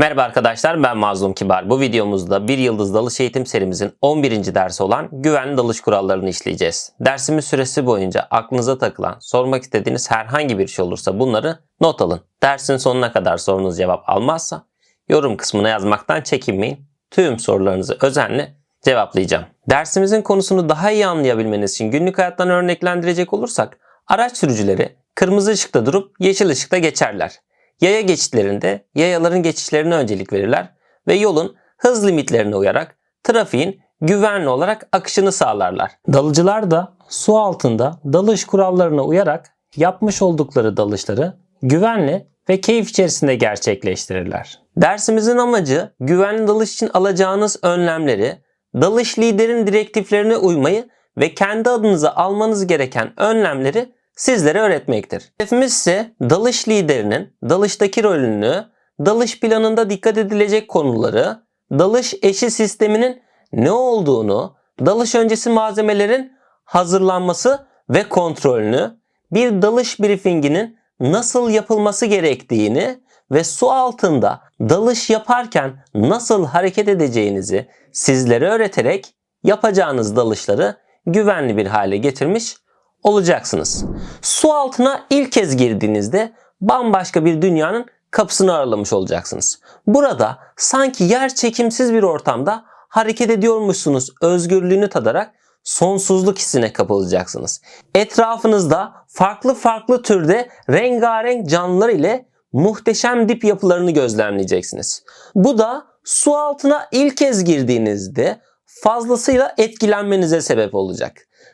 Merhaba arkadaşlar ben Mazlum Kibar. Bu videomuzda bir yıldız dalış eğitim serimizin 11. dersi olan güvenli dalış kurallarını işleyeceğiz. Dersimiz süresi boyunca aklınıza takılan, sormak istediğiniz herhangi bir şey olursa bunları not alın. Dersin sonuna kadar sorunuz cevap almazsa yorum kısmına yazmaktan çekinmeyin. Tüm sorularınızı özenle cevaplayacağım. Dersimizin konusunu daha iyi anlayabilmeniz için günlük hayattan örneklendirecek olursak araç sürücüleri kırmızı ışıkta durup yeşil ışıkta geçerler. Yaya geçitlerinde yayaların geçişlerine öncelik verirler ve yolun hız limitlerine uyarak trafiğin güvenli olarak akışını sağlarlar. Dalıcılar da su altında dalış kurallarına uyarak yapmış oldukları dalışları güvenli ve keyif içerisinde gerçekleştirirler. Dersimizin amacı güvenli dalış için alacağınız önlemleri, dalış liderin direktiflerine uymayı ve kendi adınıza almanız gereken önlemleri sizlere öğretmektir. Hedefimiz ise dalış liderinin dalıştaki rolünü, dalış planında dikkat edilecek konuları, dalış eşi sisteminin ne olduğunu, dalış öncesi malzemelerin hazırlanması ve kontrolünü, bir dalış briefinginin nasıl yapılması gerektiğini ve su altında dalış yaparken nasıl hareket edeceğinizi sizlere öğreterek yapacağınız dalışları güvenli bir hale getirmiş olacaksınız. Su altına ilk kez girdiğinizde bambaşka bir dünyanın kapısını aralamış olacaksınız. Burada sanki yer çekimsiz bir ortamda hareket ediyormuşsunuz özgürlüğünü tadarak sonsuzluk hissine kapılacaksınız. Etrafınızda farklı farklı türde rengarenk canlılar ile muhteşem dip yapılarını gözlemleyeceksiniz. Bu da su altına ilk kez girdiğinizde fazlasıyla etkilenmenize sebep olacak.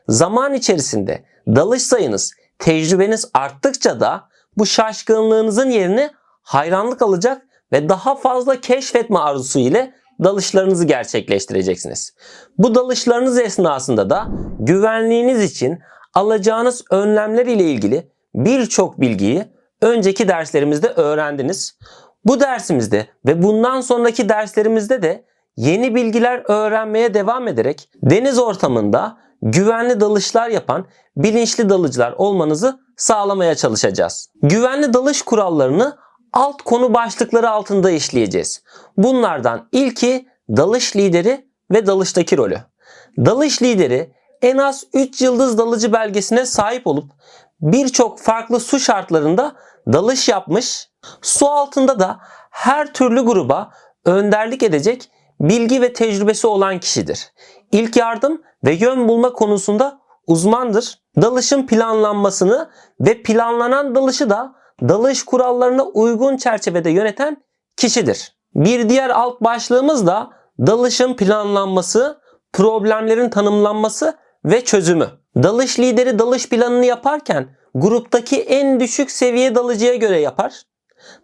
Zaman içerisinde dalış sayınız, tecrübeniz arttıkça da bu şaşkınlığınızın yerini hayranlık alacak ve daha fazla keşfetme arzusu ile dalışlarınızı gerçekleştireceksiniz. Bu dalışlarınız esnasında da güvenliğiniz için alacağınız önlemler ile ilgili birçok bilgiyi önceki derslerimizde öğrendiniz. Bu dersimizde ve bundan sonraki derslerimizde de yeni bilgiler öğrenmeye devam ederek deniz ortamında güvenli dalışlar yapan bilinçli dalıcılar olmanızı sağlamaya çalışacağız. Güvenli dalış kurallarını alt konu başlıkları altında işleyeceğiz. Bunlardan ilki dalış lideri ve dalıştaki rolü. Dalış lideri en az 3 yıldız dalıcı belgesine sahip olup birçok farklı su şartlarında dalış yapmış, su altında da her türlü gruba önderlik edecek bilgi ve tecrübesi olan kişidir. İlk yardım ve yön bulma konusunda uzmandır. Dalışın planlanmasını ve planlanan dalışı da dalış kurallarına uygun çerçevede yöneten kişidir. Bir diğer alt başlığımız da dalışın planlanması, problemlerin tanımlanması ve çözümü. Dalış lideri dalış planını yaparken gruptaki en düşük seviye dalıcıya göre yapar.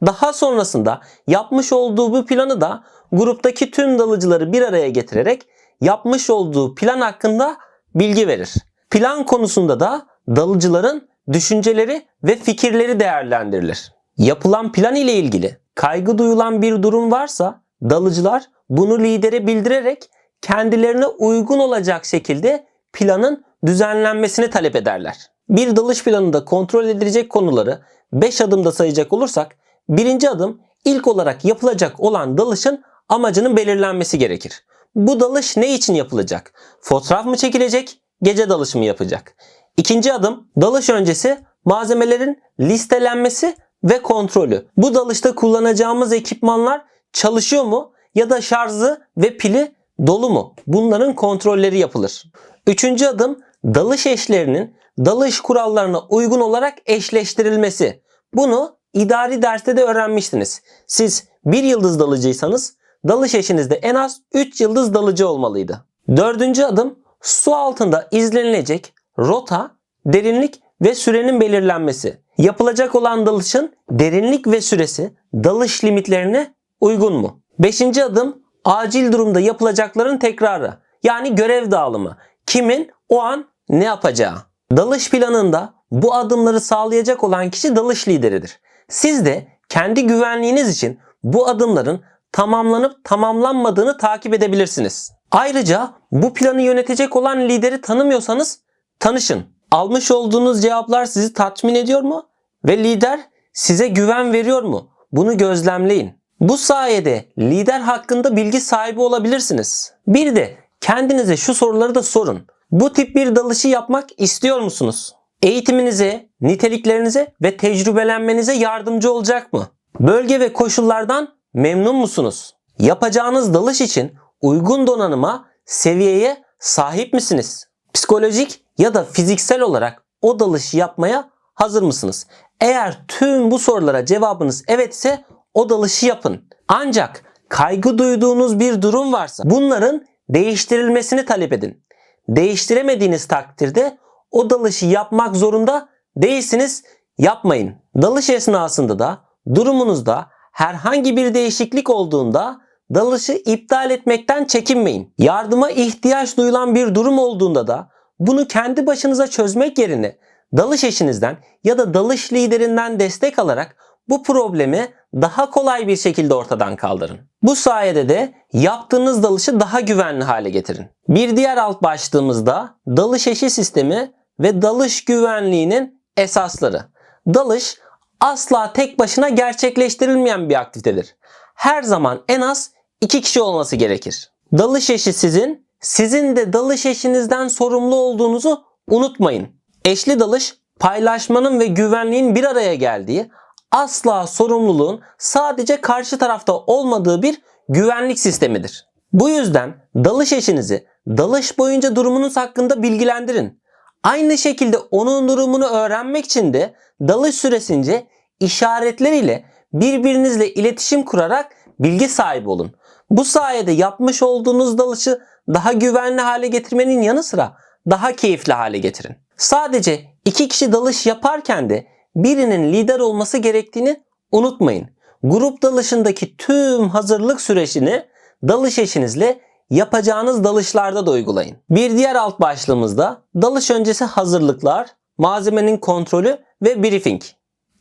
Daha sonrasında yapmış olduğu bu planı da gruptaki tüm dalıcıları bir araya getirerek yapmış olduğu plan hakkında bilgi verir. Plan konusunda da dalıcıların düşünceleri ve fikirleri değerlendirilir. Yapılan plan ile ilgili kaygı duyulan bir durum varsa dalıcılar bunu lidere bildirerek kendilerine uygun olacak şekilde planın düzenlenmesini talep ederler. Bir dalış planında kontrol edilecek konuları 5 adımda sayacak olursak birinci adım ilk olarak yapılacak olan dalışın amacının belirlenmesi gerekir. Bu dalış ne için yapılacak? Fotoğraf mı çekilecek? Gece dalışı mı yapacak? İkinci adım dalış öncesi malzemelerin listelenmesi ve kontrolü. Bu dalışta kullanacağımız ekipmanlar çalışıyor mu ya da şarjı ve pili dolu mu? Bunların kontrolleri yapılır. Üçüncü adım dalış eşlerinin dalış kurallarına uygun olarak eşleştirilmesi. Bunu idari derste de öğrenmiştiniz. Siz bir yıldız dalıcıysanız dalış eşinizde en az 3 yıldız dalıcı olmalıydı. Dördüncü adım su altında izlenilecek rota, derinlik ve sürenin belirlenmesi. Yapılacak olan dalışın derinlik ve süresi dalış limitlerine uygun mu? Beşinci adım acil durumda yapılacakların tekrarı. Yani görev dağılımı. Kimin o an ne yapacağı. Dalış planında bu adımları sağlayacak olan kişi dalış lideridir. Siz de kendi güvenliğiniz için bu adımların tamamlanıp tamamlanmadığını takip edebilirsiniz. Ayrıca bu planı yönetecek olan lideri tanımıyorsanız tanışın. Almış olduğunuz cevaplar sizi tatmin ediyor mu? Ve lider size güven veriyor mu? Bunu gözlemleyin. Bu sayede lider hakkında bilgi sahibi olabilirsiniz. Bir de kendinize şu soruları da sorun. Bu tip bir dalışı yapmak istiyor musunuz? Eğitiminize, niteliklerinize ve tecrübelenmenize yardımcı olacak mı? Bölge ve koşullardan memnun musunuz? Yapacağınız dalış için uygun donanıma, seviyeye sahip misiniz? Psikolojik ya da fiziksel olarak o dalışı yapmaya hazır mısınız? Eğer tüm bu sorulara cevabınız evet ise o dalışı yapın. Ancak kaygı duyduğunuz bir durum varsa bunların değiştirilmesini talep edin. Değiştiremediğiniz takdirde o dalışı yapmak zorunda değilsiniz. Yapmayın. Dalış esnasında da durumunuzda herhangi bir değişiklik olduğunda dalışı iptal etmekten çekinmeyin. Yardıma ihtiyaç duyulan bir durum olduğunda da bunu kendi başınıza çözmek yerine dalış eşinizden ya da dalış liderinden destek alarak bu problemi daha kolay bir şekilde ortadan kaldırın. Bu sayede de yaptığınız dalışı daha güvenli hale getirin. Bir diğer alt başlığımızda dalış eşi sistemi ve dalış güvenliğinin esasları. Dalış asla tek başına gerçekleştirilmeyen bir aktivitedir. Her zaman en az iki kişi olması gerekir. Dalış eşi sizin, sizin de dalış eşinizden sorumlu olduğunuzu unutmayın. Eşli dalış paylaşmanın ve güvenliğin bir araya geldiği, asla sorumluluğun sadece karşı tarafta olmadığı bir güvenlik sistemidir. Bu yüzden dalış eşinizi dalış boyunca durumunuz hakkında bilgilendirin. Aynı şekilde onun durumunu öğrenmek için de dalış süresince işaretler ile birbirinizle iletişim kurarak bilgi sahibi olun. Bu sayede yapmış olduğunuz dalışı daha güvenli hale getirmenin yanı sıra daha keyifli hale getirin. Sadece iki kişi dalış yaparken de birinin lider olması gerektiğini unutmayın. Grup dalışındaki tüm hazırlık sürecini dalış eşinizle yapacağınız dalışlarda da uygulayın. Bir diğer alt başlığımızda dalış öncesi hazırlıklar, malzemenin kontrolü ve briefing.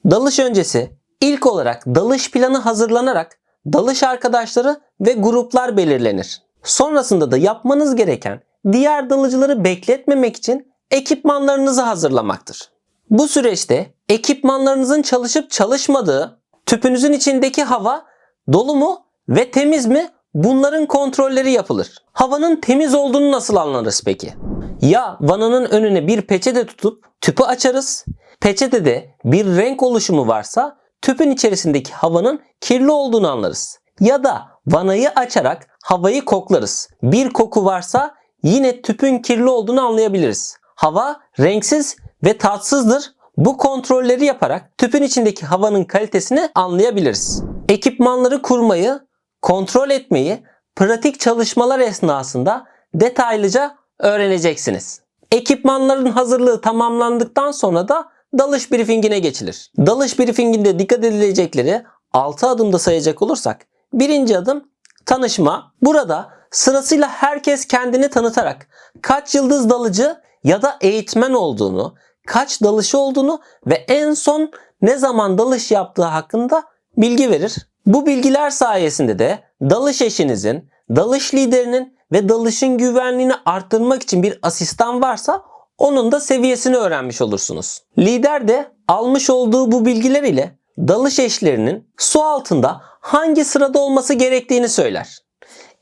Dalış öncesi ilk olarak dalış planı hazırlanarak dalış arkadaşları ve gruplar belirlenir. Sonrasında da yapmanız gereken diğer dalıcıları bekletmemek için ekipmanlarınızı hazırlamaktır. Bu süreçte ekipmanlarınızın çalışıp çalışmadığı, tüpünüzün içindeki hava dolu mu ve temiz mi bunların kontrolleri yapılır. Havanın temiz olduğunu nasıl anlarız peki? Ya vananın önüne bir peçete tutup tüpü açarız. Peçetede bir renk oluşumu varsa tüpün içerisindeki havanın kirli olduğunu anlarız. Ya da vanayı açarak havayı koklarız. Bir koku varsa yine tüpün kirli olduğunu anlayabiliriz. Hava renksiz ve tatsızdır. Bu kontrolleri yaparak tüpün içindeki havanın kalitesini anlayabiliriz. Ekipmanları kurmayı, kontrol etmeyi pratik çalışmalar esnasında detaylıca öğreneceksiniz. Ekipmanların hazırlığı tamamlandıktan sonra da dalış briefingine geçilir. Dalış briefinginde dikkat edilecekleri 6 adımda sayacak olursak birinci adım tanışma. Burada sırasıyla herkes kendini tanıtarak kaç yıldız dalıcı ya da eğitmen olduğunu, kaç dalışı olduğunu ve en son ne zaman dalış yaptığı hakkında bilgi verir. Bu bilgiler sayesinde de dalış eşinizin, dalış liderinin ve dalışın güvenliğini arttırmak için bir asistan varsa onun da seviyesini öğrenmiş olursunuz. Lider de almış olduğu bu bilgiler ile dalış eşlerinin su altında hangi sırada olması gerektiğini söyler.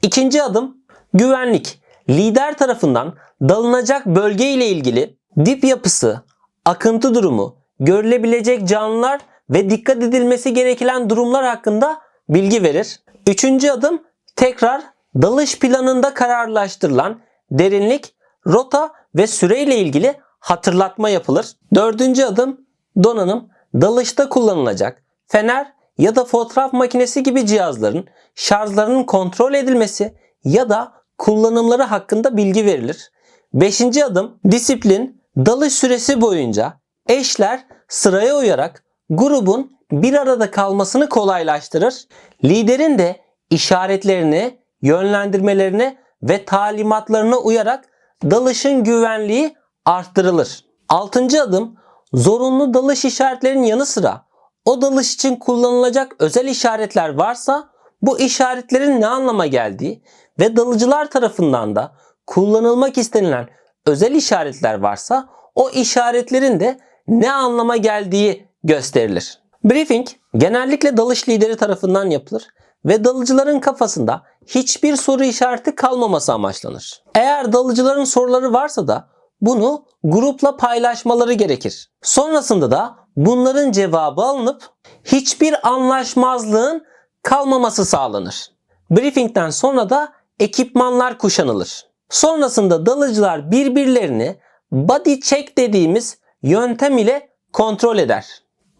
İkinci adım güvenlik. Lider tarafından dalınacak bölge ile ilgili dip yapısı, akıntı durumu, görülebilecek canlılar ve dikkat edilmesi gereken durumlar hakkında bilgi verir. Üçüncü adım tekrar dalış planında kararlaştırılan derinlik, rota ve süreyle ilgili hatırlatma yapılır. Dördüncü adım donanım dalışta kullanılacak fener ya da fotoğraf makinesi gibi cihazların şarjlarının kontrol edilmesi ya da kullanımları hakkında bilgi verilir. Beşinci adım disiplin dalış süresi boyunca eşler sıraya uyarak grubun bir arada kalmasını kolaylaştırır. Liderin de işaretlerini, yönlendirmelerini ve talimatlarına uyarak dalışın güvenliği arttırılır. Altıncı adım zorunlu dalış işaretlerinin yanı sıra o dalış için kullanılacak özel işaretler varsa bu işaretlerin ne anlama geldiği ve dalıcılar tarafından da kullanılmak istenilen özel işaretler varsa o işaretlerin de ne anlama geldiği gösterilir. Briefing genellikle dalış lideri tarafından yapılır ve dalıcıların kafasında hiçbir soru işareti kalmaması amaçlanır. Eğer dalıcıların soruları varsa da bunu grupla paylaşmaları gerekir. Sonrasında da bunların cevabı alınıp hiçbir anlaşmazlığın kalmaması sağlanır. Briefingden sonra da ekipmanlar kuşanılır. Sonrasında dalıcılar birbirlerini body check dediğimiz yöntem ile kontrol eder.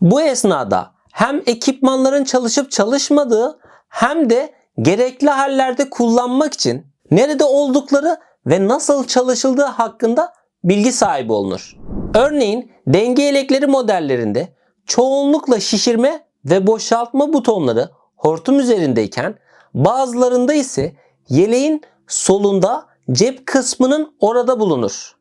Bu esnada hem ekipmanların çalışıp çalışmadığı hem de gerekli hallerde kullanmak için nerede oldukları ve nasıl çalışıldığı hakkında bilgi sahibi olunur. Örneğin denge elekleri modellerinde çoğunlukla şişirme ve boşaltma butonları hortum üzerindeyken bazılarında ise yeleğin solunda cep kısmının orada bulunur.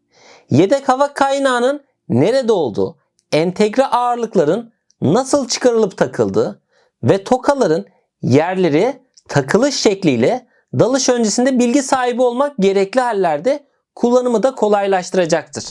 Yedek hava kaynağının nerede olduğu, entegre ağırlıkların nasıl çıkarılıp takıldığı ve tokaların yerleri takılış şekliyle dalış öncesinde bilgi sahibi olmak gerekli hallerde kullanımı da kolaylaştıracaktır.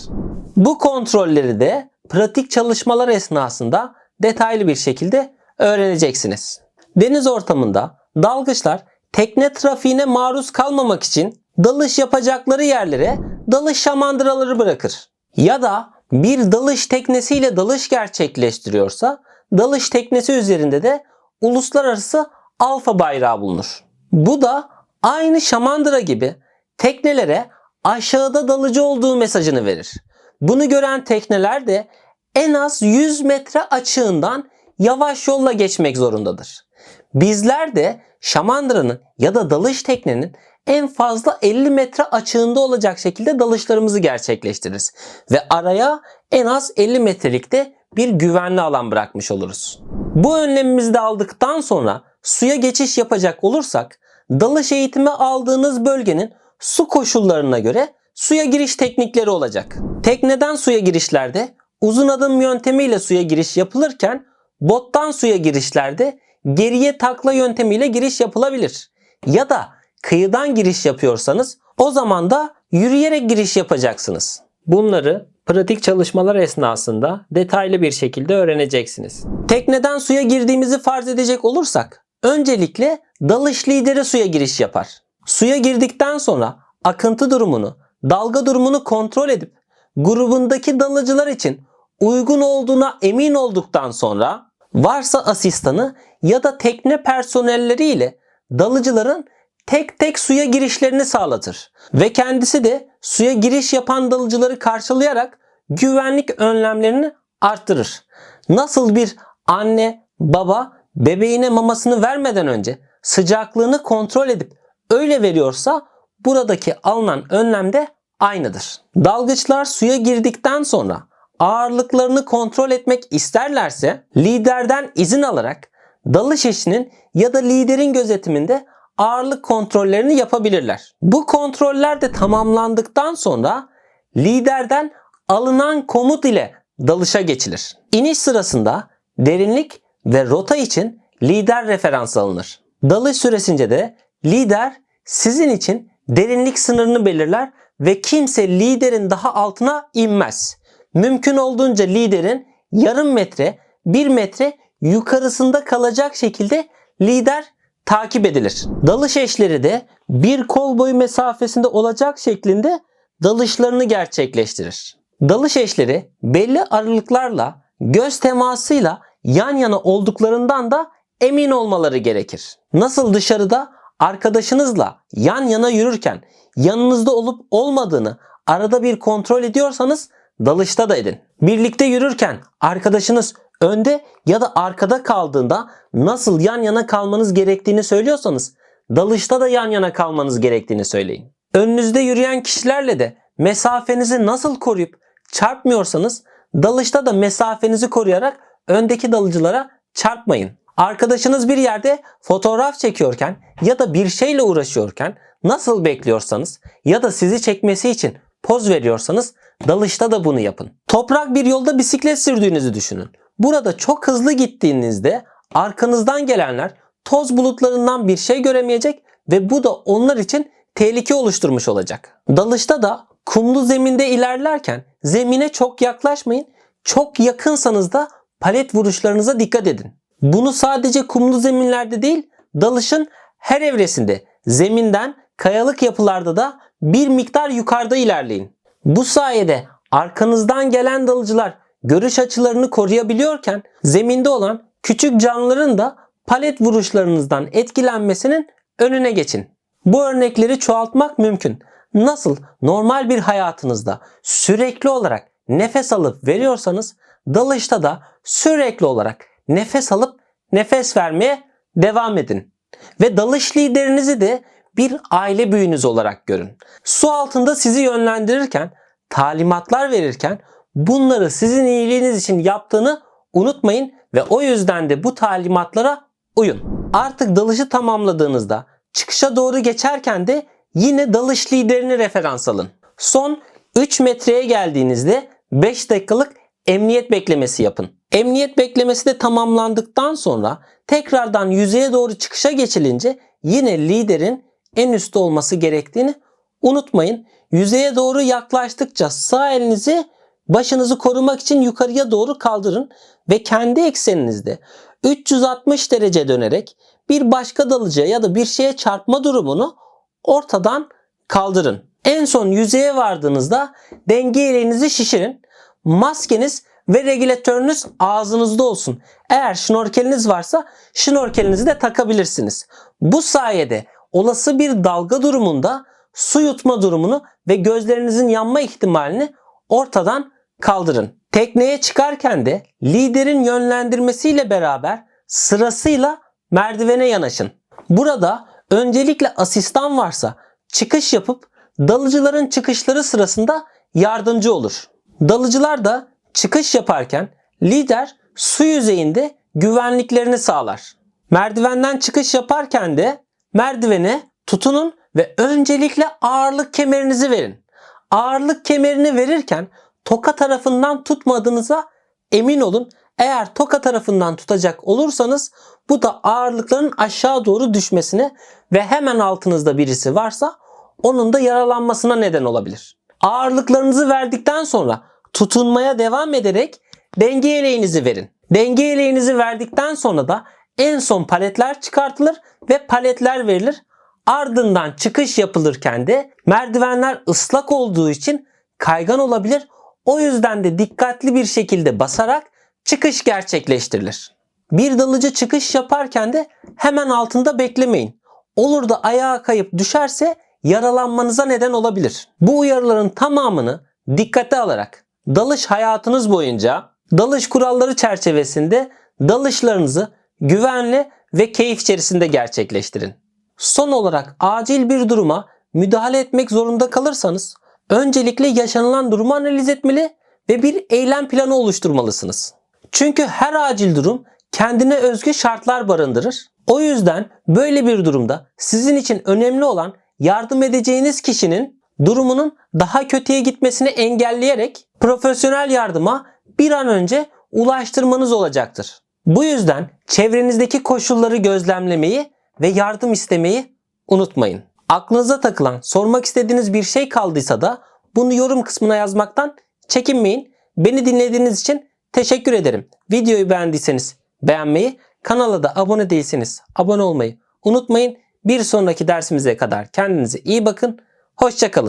Bu kontrolleri de pratik çalışmalar esnasında detaylı bir şekilde öğreneceksiniz. Deniz ortamında dalgıçlar tekne trafiğine maruz kalmamak için dalış yapacakları yerlere dalış şamandıraları bırakır. Ya da bir dalış teknesiyle dalış gerçekleştiriyorsa dalış teknesi üzerinde de uluslararası alfa bayrağı bulunur. Bu da aynı şamandıra gibi teknelere aşağıda dalıcı olduğu mesajını verir. Bunu gören tekneler de en az 100 metre açığından yavaş yolla geçmek zorundadır. Bizler de şamandıranın ya da dalış teknenin en fazla 50 metre açığında olacak şekilde dalışlarımızı gerçekleştiririz. Ve araya en az 50 metrelikte bir güvenli alan bırakmış oluruz. Bu önlemimizi de aldıktan sonra suya geçiş yapacak olursak dalış eğitimi aldığınız bölgenin su koşullarına göre suya giriş teknikleri olacak. Tekneden suya girişlerde uzun adım yöntemiyle suya giriş yapılırken bottan suya girişlerde geriye takla yöntemiyle giriş yapılabilir. Ya da kıyıdan giriş yapıyorsanız o zaman da yürüyerek giriş yapacaksınız. Bunları pratik çalışmalar esnasında detaylı bir şekilde öğreneceksiniz. Tekneden suya girdiğimizi farz edecek olursak öncelikle dalış lideri suya giriş yapar. Suya girdikten sonra akıntı durumunu, dalga durumunu kontrol edip grubundaki dalıcılar için uygun olduğuna emin olduktan sonra varsa asistanı ya da tekne personelleriyle dalıcıların tek tek suya girişlerini sağlatır. Ve kendisi de suya giriş yapan dalıcıları karşılayarak güvenlik önlemlerini arttırır. Nasıl bir anne, baba bebeğine mamasını vermeden önce sıcaklığını kontrol edip öyle veriyorsa buradaki alınan önlem de aynıdır. Dalgıçlar suya girdikten sonra ağırlıklarını kontrol etmek isterlerse liderden izin alarak dalış eşinin ya da liderin gözetiminde ağırlık kontrollerini yapabilirler. Bu kontroller de tamamlandıktan sonra liderden alınan komut ile dalışa geçilir. İniş sırasında derinlik ve rota için lider referans alınır. Dalış süresince de lider sizin için derinlik sınırını belirler ve kimse liderin daha altına inmez. Mümkün olduğunca liderin yarım metre, bir metre yukarısında kalacak şekilde lider takip edilir. Dalış eşleri de bir kol boyu mesafesinde olacak şeklinde dalışlarını gerçekleştirir. Dalış eşleri belli aralıklarla göz temasıyla yan yana olduklarından da emin olmaları gerekir. Nasıl dışarıda arkadaşınızla yan yana yürürken yanınızda olup olmadığını arada bir kontrol ediyorsanız dalışta da edin. Birlikte yürürken arkadaşınız önde ya da arkada kaldığında nasıl yan yana kalmanız gerektiğini söylüyorsanız dalışta da yan yana kalmanız gerektiğini söyleyin. Önünüzde yürüyen kişilerle de mesafenizi nasıl koruyup çarpmıyorsanız dalışta da mesafenizi koruyarak öndeki dalıcılara çarpmayın. Arkadaşınız bir yerde fotoğraf çekiyorken ya da bir şeyle uğraşıyorken nasıl bekliyorsanız ya da sizi çekmesi için poz veriyorsanız dalışta da bunu yapın. Toprak bir yolda bisiklet sürdüğünüzü düşünün. Burada çok hızlı gittiğinizde arkanızdan gelenler toz bulutlarından bir şey göremeyecek ve bu da onlar için tehlike oluşturmuş olacak. Dalışta da kumlu zeminde ilerlerken zemine çok yaklaşmayın. Çok yakınsanız da palet vuruşlarınıza dikkat edin. Bunu sadece kumlu zeminlerde değil dalışın her evresinde zeminden kayalık yapılarda da bir miktar yukarıda ilerleyin. Bu sayede arkanızdan gelen dalıcılar görüş açılarını koruyabiliyorken zeminde olan küçük canlıların da palet vuruşlarınızdan etkilenmesinin önüne geçin. Bu örnekleri çoğaltmak mümkün. Nasıl normal bir hayatınızda sürekli olarak nefes alıp veriyorsanız dalışta da sürekli olarak nefes alıp nefes vermeye devam edin. Ve dalış liderinizi de bir aile büyüğünüz olarak görün. Su altında sizi yönlendirirken, talimatlar verirken bunları sizin iyiliğiniz için yaptığını unutmayın ve o yüzden de bu talimatlara uyun. Artık dalışı tamamladığınızda çıkışa doğru geçerken de yine dalış liderini referans alın. Son 3 metreye geldiğinizde 5 dakikalık emniyet beklemesi yapın. Emniyet beklemesi de tamamlandıktan sonra tekrardan yüzeye doğru çıkışa geçilince yine liderin en üstte olması gerektiğini unutmayın. Yüzeye doğru yaklaştıkça sağ elinizi başınızı korumak için yukarıya doğru kaldırın ve kendi ekseninizde 360 derece dönerek bir başka dalıcıya ya da bir şeye çarpma durumunu ortadan kaldırın. En son yüzeye vardığınızda denge eleğinizi şişirin. Maskeniz ve regülatörünüz ağzınızda olsun. Eğer şnorkeliniz varsa şnorkelinizi de takabilirsiniz. Bu sayede olası bir dalga durumunda su yutma durumunu ve gözlerinizin yanma ihtimalini ortadan kaldırın. Tekneye çıkarken de liderin yönlendirmesiyle beraber sırasıyla merdivene yanaşın. Burada öncelikle asistan varsa çıkış yapıp dalıcıların çıkışları sırasında yardımcı olur. Dalıcılar da çıkış yaparken lider su yüzeyinde güvenliklerini sağlar. Merdivenden çıkış yaparken de merdivene tutunun ve öncelikle ağırlık kemerinizi verin. Ağırlık kemerini verirken toka tarafından tutmadığınıza emin olun. Eğer toka tarafından tutacak olursanız bu da ağırlıkların aşağı doğru düşmesine ve hemen altınızda birisi varsa onun da yaralanmasına neden olabilir. Ağırlıklarınızı verdikten sonra tutunmaya devam ederek denge eleğinizi verin. Denge eleğinizi verdikten sonra da en son paletler çıkartılır ve paletler verilir. Ardından çıkış yapılırken de merdivenler ıslak olduğu için kaygan olabilir. O yüzden de dikkatli bir şekilde basarak çıkış gerçekleştirilir. Bir dalıcı çıkış yaparken de hemen altında beklemeyin. Olur da ayağa kayıp düşerse yaralanmanıza neden olabilir. Bu uyarıların tamamını dikkate alarak dalış hayatınız boyunca dalış kuralları çerçevesinde dalışlarınızı güvenli ve keyif içerisinde gerçekleştirin. Son olarak acil bir duruma müdahale etmek zorunda kalırsanız öncelikle yaşanılan durumu analiz etmeli ve bir eylem planı oluşturmalısınız. Çünkü her acil durum kendine özgü şartlar barındırır. O yüzden böyle bir durumda sizin için önemli olan yardım edeceğiniz kişinin durumunun daha kötüye gitmesini engelleyerek profesyonel yardıma bir an önce ulaştırmanız olacaktır. Bu yüzden çevrenizdeki koşulları gözlemlemeyi ve yardım istemeyi unutmayın. Aklınıza takılan, sormak istediğiniz bir şey kaldıysa da bunu yorum kısmına yazmaktan çekinmeyin. Beni dinlediğiniz için teşekkür ederim. Videoyu beğendiyseniz beğenmeyi, kanala da abone değilseniz abone olmayı unutmayın. Bir sonraki dersimize kadar kendinize iyi bakın. Hoşçakalın.